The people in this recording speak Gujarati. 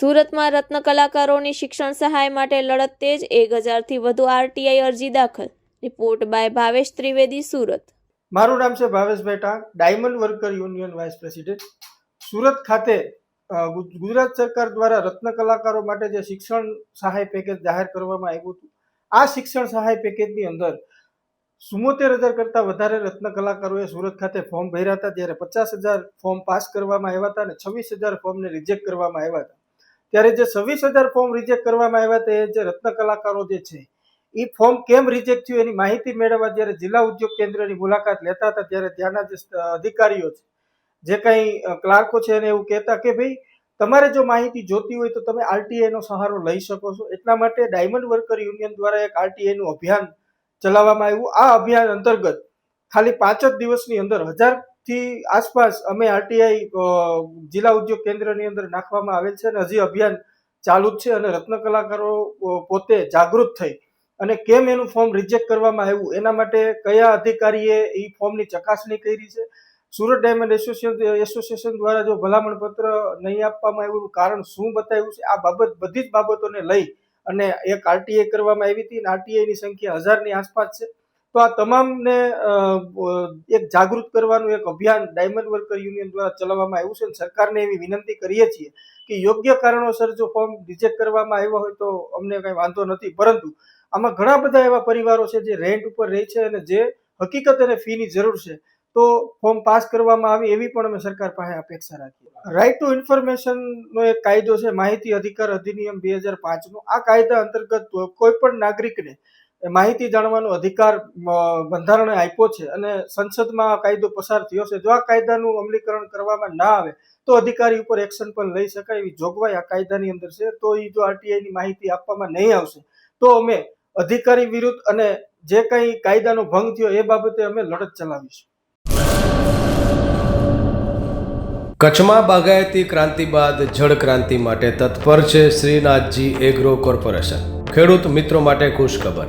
સુરતમાં રત્ન કલાકારોની શિક્ષણ સહાય માટે લડત તેજ એક હજારથી વધુ આરટીઆઈ અરજી દાખલ. Report by Bhavesh Trivedi, Surat. મારું નામ છે ભાવેશભાઈ Tank diamond worker union vice president. Surat ખાતે ગુજરાત સરકાર દ્વારા રત્ન કલાકારો માટે જે શિક્ષણ સહાય પેકેજ જાહેર કરવામાં આવ્યું હતું, આ શિક્ષણ સહાય પેકેજની અંદર ચુમ્મોતેર હજાર કરતાં વધારે રત્ન કલાકારોએ સુરત ખાતે ફોર્મ ભર્યા હતા ત્યારે પચાસ હજાર ફોર્મ પાસ કરવામાં આવ્યા હતા અને છવ્વીસ હજાર ફોર્મને રિજેક્ટ કરવામાં આવ્યા હતા. ત્યારે જે છવ્વીસ હજાર ફોર્મ રિજેક્ટ કરવામાં આવ્યા એ જે રત્ન કલાકારો જે છે એ ફોર્મ કેમ રિજેક્ટ થયું એની માહિતી મેળવવા જ્યારે જિલ્લા ઉદ્યોગ કેન્દ્રની મુલાકાત લેતા હતા, ત્યારે ત્યાંના જે અધિકારીઓ છે, જે કંઈ ક્લાર્કો છે એને એવું કહેતા કે ભાઈ, તમારે જો માહિતી જોતી હોય તો તમે આરટીઆઈ નો સહારો લઈ શકો છો. એટલા માટે ડાયમંડ વર્કર યુનિયન દ્વારા એક આરટીઆઈ નું અભિયાન ચલાવવામાં આવ્યું. આ અભિયાન અંતર્ગત ખાલી પાંચ જ દિવસની અંદર હજાર થી આસપાસ અમે આરટીઆઈ જિલ્લા ઉદ્યોગ કેન્દ્રની અંદર નાખવામાં આવેલ છે અને હજી અભિયાન ચાલુ જ છે અને રત્ન કલાકારો પોતે જાગૃત થઈ અને કેમ એનું ફોર્મ રિજેક્ટ કરવામાં આવ્યું, એના માટે કયા અધિકારીએ એ ફોર્મની ચકાસણી કરી છે? સુરત ડાયમંડ એસોસિએશન એસોસિએશન દ્વારા જો ભલામણ પત્ર નહીં આપવામાં આવ્યું કારણ શું બતાવ્યું છે? આ બાબત બધી જ બાબતોને લઈ અને એક આરટીઆઈ કરવામાં આવી હતી અને આરટીઆઈની સંખ્યા હજારની આસપાસ છે. તો આ તમામને એક જાગૃત કરવાનું એક અભિયાન ડાયમંડ વર્કર યુનિયન દ્વારા ચલાવવામાં આવ્યું છે અને સરકારને એવી વિનંતી કરીએ છીએ કે યોગ્ય કારણોસર જો ફોર્મ રિજેક્ટ કરવામાં આવ્યો હોય તો અમને કંઈ વાંધો નથી. પરંતુ આમાં ઘણા બધા એવા પરિવારો છે જે રેન્ટ ઉપર રહે છે અને જે હકીકત અને ફીની જરૂર છે તો ફોર્મ પાસ કરવામાં આવે એવી પણ અમે સરકાર પાસે અપેક્ષા રાખીએ. રાઇટ ટુ ઇન્ફોર્મેશનનો એક કાયદો છે, માહિતી અધિકાર અધિનિયમ બે હજાર પાંચનો આ કાયદા અંતર્ગત કોઈ પણ નાગરિકને માહિતી જાણવાનો અધિકાર બંધારણે આપ્યો છે અને સંસદમાં આ કાયદો પસાર થયો છે. જો આ કાયદાનું અમલીકરણ કરવામાં ના આવે, તો અધિકારી ઉપર એક્શન પણ લઈ શકાય એવી જોગવાઈ આ કાયદાની અંદર છે. તો એ જો આરટીઆઈ ની માહિતી આપવામાં નહીં આવશે, તો અમે અધિકારી વિરુદ્ધ અને જે કંઈ કાયદાનો ભંગ થયો એ બાબતે અમે લડત ચલાવીશું. કચ્છમાં બાગાયતી ક્રાંતિ બાદ જળ ક્રાંતિ માટે તત્પર છે શ્રીનાથજી એગ્રો કોર્પોરેશન. ખેડૂત મિત્રો માટે ખુશખબર.